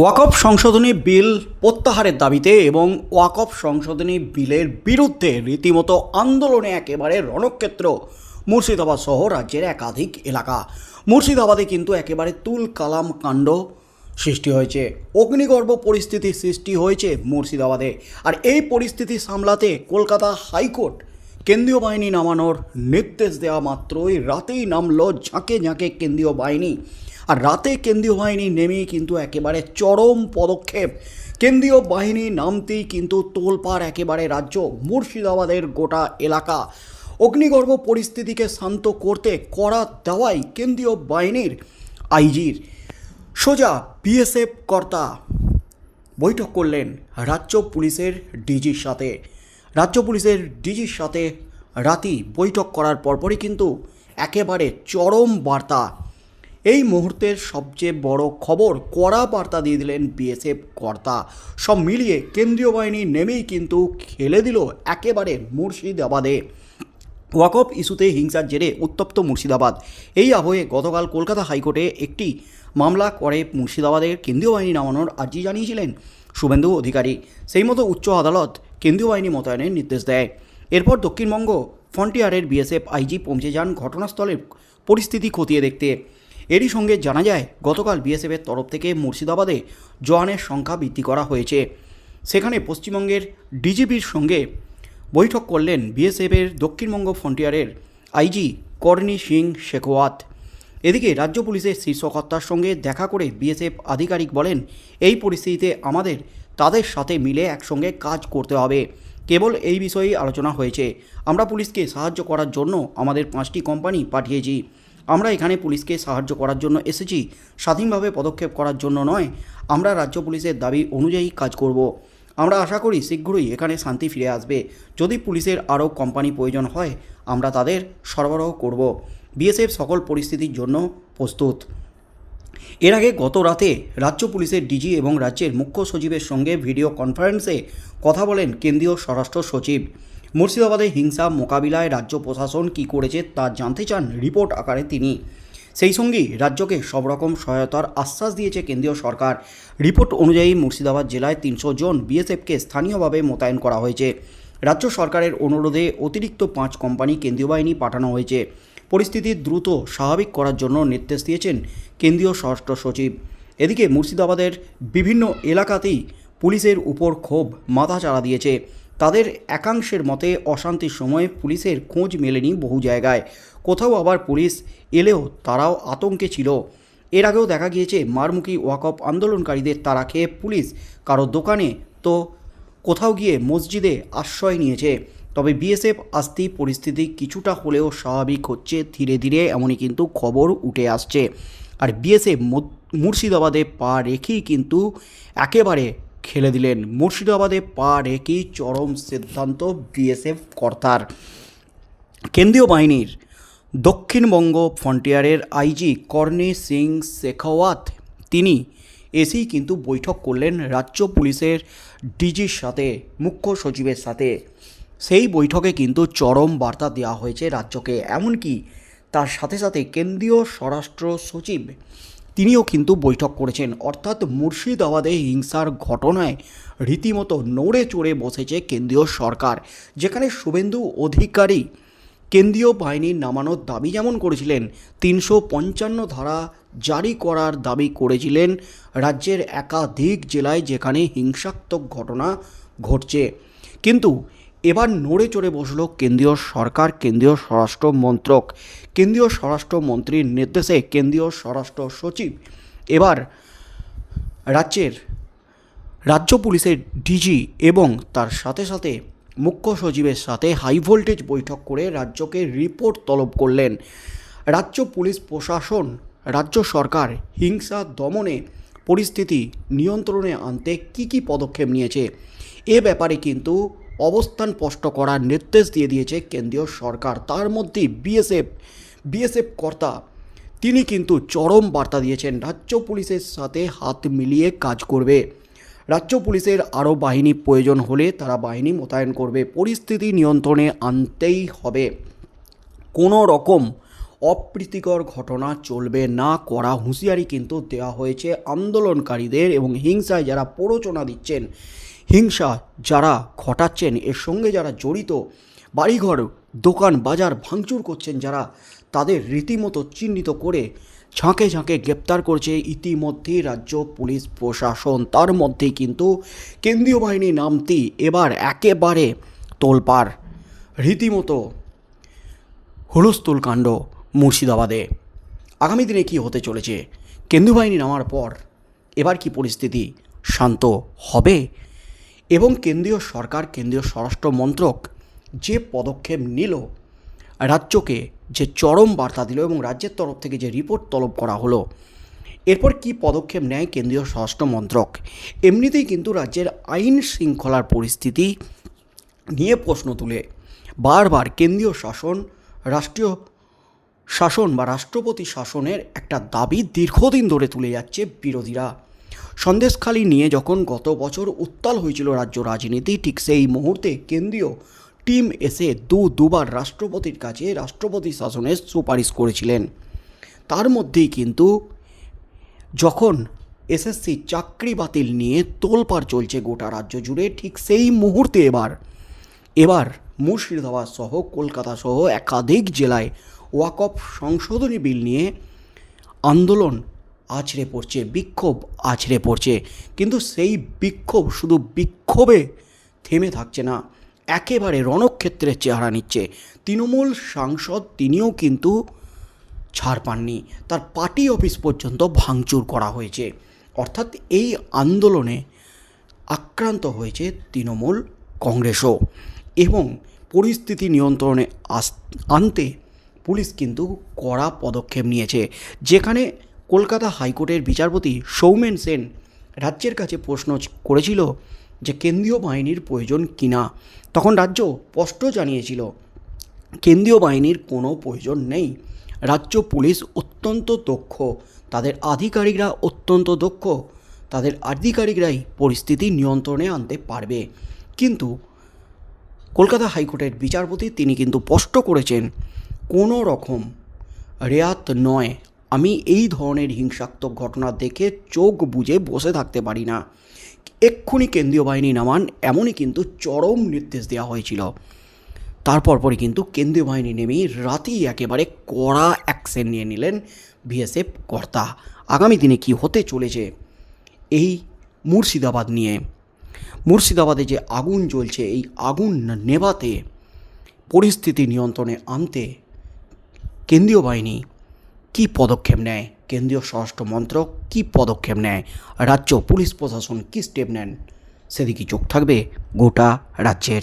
ওয়াকফ সংশোধনী বিল প্রত্যাহারের দাবিতে এবং ওয়াকফ সংশোধনী বিলের বিরুদ্ধে রীতিমতো আন্দোলনে একেবারে রণক্ষেত্র, মুর্শিদাবাদ সহ রাজ্যের একাধিক এলাকা। মুর্শিদাবাদে কিন্তু একেবারে তুল কালাম কাণ্ড সৃষ্টি হয়েছে। অগ্নিগর্ভ পরিস্থিতি সৃষ্টি হয়েছে মুর্শিদাবাদে। আর এই পরিস্থিতি সামলাতে কলকাতা হাইকোর্ট কেন্দ্রীয় বাহিনী নামানোর নির্দেশ দেওয়া মাত্রই রাতেই নামলো ঝাঁকে ঝাঁকে কেন্দ্রীয় বাহিনী। আর রাতে কেন্দ্রীয় বাহিনী নেমেই কিন্তু একেবারে চরম পদক্ষেপ। কেন্দ্রীয় বাহিনী নামতেই কিন্তু তোলপাড় একেবারে রাজ্য মুর্শিদাবাদের গোটা এলাকা। অগ্নিগর্ভ পরিস্থিতিকে শান্ত করতে করা দেওয়াই কেন্দ্রীয় বাহিনীর আইজির। সোজা বিএসএফ কর্তা বৈঠক করলেন রাজ্য পুলিশের ডিজির সাথে। রাজ্য পুলিশের ডিজির সাথে রাতি বৈঠক করার পরপরই কিন্তু একেবারে চরম বার্তা এই মুহূর্তের সবচেয়ে বড় খবর কড়া বার্তা দিয়ে দিলেন বিএসএফ কর্তা। সব মিলিয়ে কেন্দ্রীয় বাহিনী নেমেই কিন্তু খেলে দিল একেবারে মুর্শিদাবাদে। ওয়াকফ ইস্যুতে হিংসার জেরে উত্তপ্ত মুর্শিদাবাদ। এই আবহে গতকাল কলকাতা হাইকোর্টে একটি মামলা করে মুর্শিদাবাদের কেন্দ্রীয় বাহিনী নামানোর আর্জি জানিয়েছিলেন শুভেন্দু অধিকারী। সেই মতো উচ্চ আদালত কেন্দ্রীয় বাহিনী মোতায়েনের নির্দেশ দেয়। এরপর দক্ষিণবঙ্গ ফ্রন্টিয়ারের বিএসএফ আইজি পৌঁছে যান ঘটনাস্থলের পরিস্থিতি খতিয়ে দেখতে। এরই সঙ্গে জানা যায়, গতকাল বিএসএফের তরফ থেকে মুর্শিদাবাদে জওয়ানের সংখ্যা বৃদ্ধি করা হয়েছে। সেখানে পশ্চিমবঙ্গের ডিজিপির সঙ্গে বৈঠক করলেন বিএসএফের দক্ষিণবঙ্গ ফ্রন্টিয়ারের আইজি কর্ণী সিং শেখওয়াত। এদিকে রাজ্য পুলিশের শীর্ষকর্তার সঙ্গে দেখা করে বিএসএফ আধিকারিক বলেন, এই পরিস্থিতিতে আমাদের, তাদের সাথে মিলে একসঙ্গে কাজ করতে হবে। কেবল এই বিষয়েই আলোচনা হয়েছে। আমরা পুলিশকে সাহায্য করার জন্য আমাদের পাঁচটি কোম্পানি পাঠিয়েছি। আমরা এখানে পুলিশকে সাহায্য করার জন্য এসেছি। স্বাধীনভাবে পদক্ষেপ করার জন্য নয়। আমরা রাজ্য পুলিশের দাবি অনুযায়ী কাজ করব। আমরা আশা করি শীঘ্রই এখানে শান্তি ফিরে আসবে। যদি পুলিশের আরও কোম্পানি প্রয়োজন হয়, আমরা তাদের সরবরাহ করব। বিএসএফ সকল পরিস্থিতির জন্য প্রস্তুত। এর আগে গত রাতে রাজ্য পুলিশের ডিজি এবং রাজ্যের মুখ্য সচিবের সঙ্গে ভিডিও কনফারেন্সে কথা বলেন কেন্দ্রীয় স্বরাষ্ট্র সচিব। মুর্শিদাবাদে হিংসা মোকাবিলায় রাজ্য প্রশাসন কী করেছে তা জানতে চান রিপোর্ট আকারে তিনি। সেই সঙ্গেই রাজ্যকে সব রকম সহায়তার আশ্বাস দিয়েছে কেন্দ্রীয় সরকার। রিপোর্ট অনুযায়ী মুর্শিদাবাদ জেলায় তিনশো জন বিএসএফকে স্থানীয়ভাবে মোতায়েন করা হয়েছে। রাজ্য সরকারের অনুরোধে অতিরিক্ত পাঁচ কোম্পানি কেন্দ্রীয় বাহিনী পাঠানো হয়েছে। পরিস্থিতি দ্রুত স্বাভাবিক করার জন্য নির্দেশ দিয়েছেন কেন্দ্রীয় স্বরাষ্ট্র সচিব। এদিকে মুর্শিদাবাদের বিভিন্ন এলাকাতেই পুলিশের উপর ক্ষোভ মাথা চাড়া দিয়েছে। তাদের একাংশের মতে অশান্তির সময় পুলিশের খোঁজ মেলেনি বহু জায়গায়। কোথাও আবার পুলিশ এলেও তারাও আতঙ্কে ছিল। এর আগেও দেখা গিয়েছে, মারমুখী ওয়াকফ আন্দোলনকারীদের তারা খেয়ে পুলিশ কারও দোকানে তো কোথাও গিয়ে মসজিদে আশ্রয় নিয়েছে। তবে বিএসএফ আসতেই পরিস্থিতি কিছুটা হলেও স্বাভাবিক হচ্ছে ধীরে ধীরে, এমনই কিন্তু খবর উঠে আসছে। আর বিএসএফ মুর্শিদাবাদে পা রেখেই কিন্তু একেবারে খেলে দিলেন। মুর্শিদাবাদে পা রেখেই চরম সিদ্ধান্ত বিএসএফ কর্তার। কেন্দ্রীয় বাহিনীর দক্ষিণবঙ্গ ফ্রন্টিয়ারের আইজি কর্ণী সিং শেখাওয়াত, তিনি এসেই কিন্তু বৈঠক করলেন রাজ্য পুলিশের ডিজির সাথে, মুখ্য সচিবের সাথে। সেই বৈঠকে কিন্তু চরম বার্তা দেওয়া হয়েছে রাজ্যকে। এমনকি তার সাথে সাথে কেন্দ্রীয় স্বরাষ্ট্র সচিব তিনিও কিন্তু বৈঠক করেছেন। অর্থাৎ মুর্শিদাবাদে হিংসার ঘটনায় রীতিমতো নড়ে চড়ে বসেছে কেন্দ্রীয় সরকার, যেখানে শুভেন্দু অধিকারী কেন্দ্রীয় বাহিনীর নামানোর দাবি যেমন করেছিলেন, তিনশো পঞ্চান্ন ধারা জারি করার দাবি করেছিলেন রাজ্যের একাধিক জেলায় যেখানে হিংসাত্মক ঘটনা ঘটছে। কিন্তু এবার নড়ে চড়ে বসল কেন্দ্রীয় সরকার, কেন্দ্রীয় স্বরাষ্ট্র মন্ত্রক। কেন্দ্রীয় স্বরাষ্ট্রমন্ত্রীর নির্দেশে কেন্দ্রীয় স্বরাষ্ট্র সচিব এবার রাজ্যের রাজ্য পুলিশের ডিজি এবং তার সাথে সাথে মুখ্য সচিবের সাথে হাই ভোল্টেজ বৈঠক করে রাজ্যকে রিপোর্ট তলব করলেন। রাজ্য পুলিশ প্রশাসন, রাজ্য সরকার হিংসা দমনে পরিস্থিতি নিয়ন্ত্রণে আনতে কী কী পদক্ষেপ নিয়েছে এ ব্যাপারে কিন্তু অবস্থান স্পষ্ট করার নির্দেশ দিয়ে দিয়েছে কেন্দ্রীয় সরকার। তার মধ্যে বিএসএফ বিএসএফ কর্তা, তিনি কিন্তু চরম বার্তা দিয়েছেন, রাজ্য পুলিশের সাথে হাত মিলিয়ে কাজ করবে। রাজ্য পুলিশের আরও বাহিনী প্রয়োজন হলে তারা বাহিনী মোতায়েন করবে, পরিস্থিতি নিয়ন্ত্রণে আনতেই হবে। কোনো রকম অপ্রীতিকর ঘটনা চলবে না করা হুঁশিয়ারি কিন্তু দেওয়া হয়েছে আন্দোলনকারীদের এবং হিংসায় যারা প্ররোচনা দিচ্ছেন হিংসা যারা ঘটাচ্ছেন, এর সঙ্গে যারা জড়িত, বাড়িঘর, দোকান, বাজার ভাঙচুর করছেন, যারা তাদের রীতিমতো চিহ্নিত করে ঝাঁকে ঝাঁকে গ্রেপ্তার করছে, ইতিমধ্যেই রাজ্য পুলিশ প্রশাসন, তার মধ্যেই কিন্তু কেন্দ্রীয় বাহিনী নামটি এবার একেবারে তোলপাড়। রীতিমতো হুলস্থুল কাণ্ড মুর্শিদাবাদে। আগামী দিনে কি হতে চলেছে? কেন্দ্রীয় বাহিনী নামার পর এবার কি পরিস্থিতি শান্ত হবে? এবং কেন্দ্রীয় সরকার, কেন্দ্রীয় স্বরাষ্ট্র মন্ত্রক যে পদক্ষেপ নিল, রাজ্যকে যে চরম বার্তা দিল এবং রাজ্যের তরফ থেকে যে রিপোর্ট তলব করা হলো, এরপর কি পদক্ষেপ নেয় কেন্দ্রীয় স্বরাষ্ট্র মন্ত্রক? এমনিতেই কিন্তু রাজ্যের আইন শৃঙ্খলার পরিস্থিতি নিয়ে প্রশ্ন তুলে। বারবার কেন্দ্রীয় শাসন, রাষ্ট্রীয় শাসন বা রাষ্ট্রপতি শাসনের একটা দাবি দীর্ঘদিন ধরে তুলে যাচ্ছে বিরোধীরা। সন্দেশখালি নিয়ে যখন গত বছর উত্তাল হয়েছিল রাজ্য রাজনীতি, ঠিক সেই মুহূর্তে কেন্দ্রীয় টিম এসে দু দুবার রাষ্ট্রপতির কাছে রাষ্ট্রপতি শাসনের সুপারিশ করেছিলেন। তার মধ্যেই কিন্তু যখন এসএসসি চাকরি বাতিল নিয়ে তোলপাড় চলছে গোটা রাজ্য জুড়ে, ঠিক সেই মুহূর্তে এবার এবার মুর্শিদাবাদ সহ কলকাতা সহ একাধিক জেলায় ওয়াকফ সংশোধনী বিল নিয়ে আন্দোলন আছড়ে পড়ছে, বিক্ষোভ আছড়ে পড়ছে। কিন্তু সেই বিক্ষোভ শুধু বিক্ষোভে থেমে থাকছে না, একেবারে রণক্ষেত্রের চেহারা নিচ্ছে। তৃণমূল সাংসদ তিনিও কিন্তু ছাড় পাননি। তার পার্টি অফিস পর্যন্ত ভাঙচুর করা হয়েছে। অর্থাৎ এই আন্দোলনে আক্রান্ত হয়েছে তৃণমূল কংগ্রেসও। এবং পরিস্থিতি নিয়ন্ত্রণে আনতে পুলিশ কিন্তু কড়া পদক্ষেপ নিয়েছে। যেখানে কলকাতা হাইকোর্টের বিচারপতি সৌমেন সেন রাজ্যের কাছে প্রশ্ন করেছিল যে কেন্দ্রীয় বাহিনীর প্রয়োজন কিনা। তখন রাজ্য স্পষ্ট জানিয়েছিল, কেন্দ্রীয় বাহিনীর কোনো প্রয়োজন নেই। রাজ্য পুলিশ অত্যন্ত দক্ষ, তাদের আধিকারিকরা অত্যন্ত দক্ষ, তাদের আধিকারিকরাই পরিস্থিতি নিয়ন্ত্রণে আনতে পারবে। কিন্তু কলকাতা হাইকোর্টের বিচারপতি তিনি কিন্তু স্পষ্ট করেছেন, কোনো রকম রেয়াত নয়। আমি এই ধরনের হিংসাত্মক ঘটনা দেখে চোখ বুজে বসে থাকতে পারি না। এক্ষুনি কেন্দ্রীয় বাহিনী নামান, এমনই কিন্তু চরম নির্দেশ দেওয়া হয়েছিল। তারপর পরে কিন্তু কেন্দ্রীয় বাহিনী নেমেই রাতেই একেবারে কড়া অ্যাকশন নিয়ে নিলেন বিএসএফ কর্তা। আগামী দিনে কি হতে চলেছে? এই মুর্শিদাবাদ নিয়ে। মুর্শিদাবাদে যে আগুন জ্বলছে, এই আগুন নেভাতে, পরিস্থিতি নিয়ন্ত্রণে আনতে কেন্দ্রীয় বাহিনী কী পদক্ষেপ নেয়? কেন্দ্রীয় স্বরাষ্ট্র মন্ত্রক কী পদক্ষেপ নেয়? রাজ্য পুলিশ প্রশাসন কী স্টেপ নেন? সেদিকে চোখ থাকবে গোটা রাজ্যের।